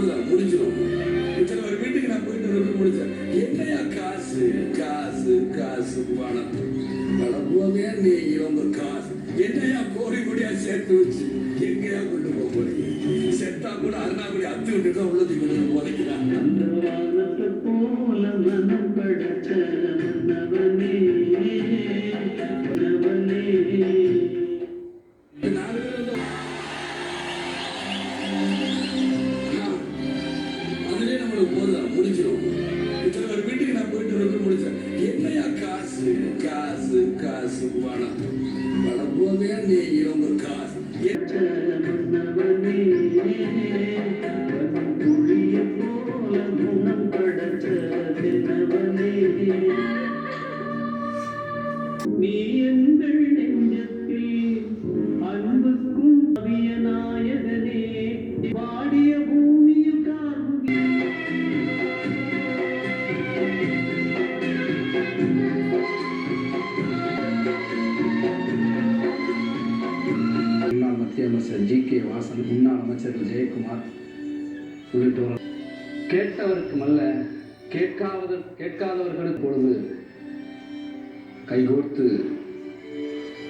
அவ்வளவுதான் முடிஞ்சிடும். இத்தனை ஒரு வீட்டுக்கு நான் போயிட்டு ரொம்ப முடிச்சேன் என்னையா காசு காசு காசு பணம் பணப்போவே நீ இவங்க காசு. என்னையா கோடி கோடியா சேர்த்து வச்சு எங்கேயா கொண்டு போக போறீங்க? செத்தா கூட அருணா கூட அத்து விட்டு தான் உள்ளதுக்கு உதைக்கிறாங்க அதுலயே போதும் முடிஞ்சிடும் இத்தனை பேர் வீட்டுக்கு நான் போயிட்டு வந்து முடிச்சேன். என்னையா காசு காசு காசு பணம். பணம் போதே நீ இவங்க காசு. நீ எங்கள் நெஞ்சத்தில் மத்திய அமைச்சர் ஜி கே வாசன் முன்னாள் அமைச்சர் ஜெயக்குமார் உள்ளிட்டோர். கேட்டவருக்கு மல்ல கேட்காத கேட்காதவர்களுக்கு பொழுது கைகோர்த்து